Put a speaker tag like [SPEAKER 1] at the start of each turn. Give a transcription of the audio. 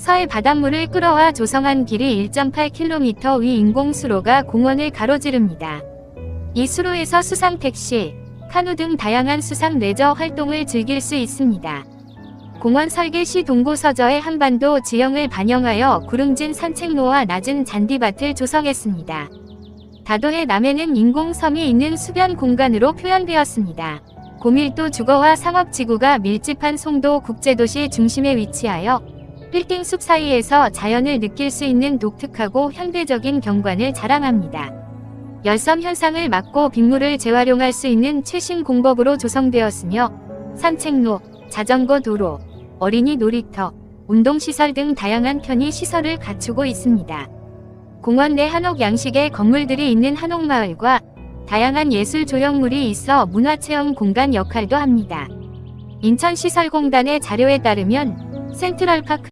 [SPEAKER 1] 서해 바닷물을 끌어와 조성한 길이 1.8km 위 인공수로가 공원을 가로지릅니다. 이 수로에서 수상 택시, 카누 등 다양한 수상 레저 활동을 즐길 수 있습니다. 공원 설계 시 동고 서저의 한반도 지형을 반영하여 구릉진 산책로와 낮은 잔디밭을 조성했습니다. 다도해 남해는 인공섬이 있는 수변 공간으로 표현되었습니다. 고밀도 주거와 상업지구가 밀집한 송도 국제도시 중심에 위치하여 빌딩 숲 사이에서 자연을 느낄 수 있는 독특하고 현대적인 경관을 자랑합니다. 열섬 현상을 막고 빗물을 재활용할 수 있는 최신 공법으로 조성되었으며 산책로, 자전거 도로, 어린이 놀이터, 운동시설 등 다양한 편의 시설을 갖추고 있습니다. 공원 내 한옥 양식의 건물들이 있는 한옥마을과 다양한 예술 조형물이 있어 문화체험 공간 역할도 합니다. 인천시설공단의 자료에 따르면 센트럴파크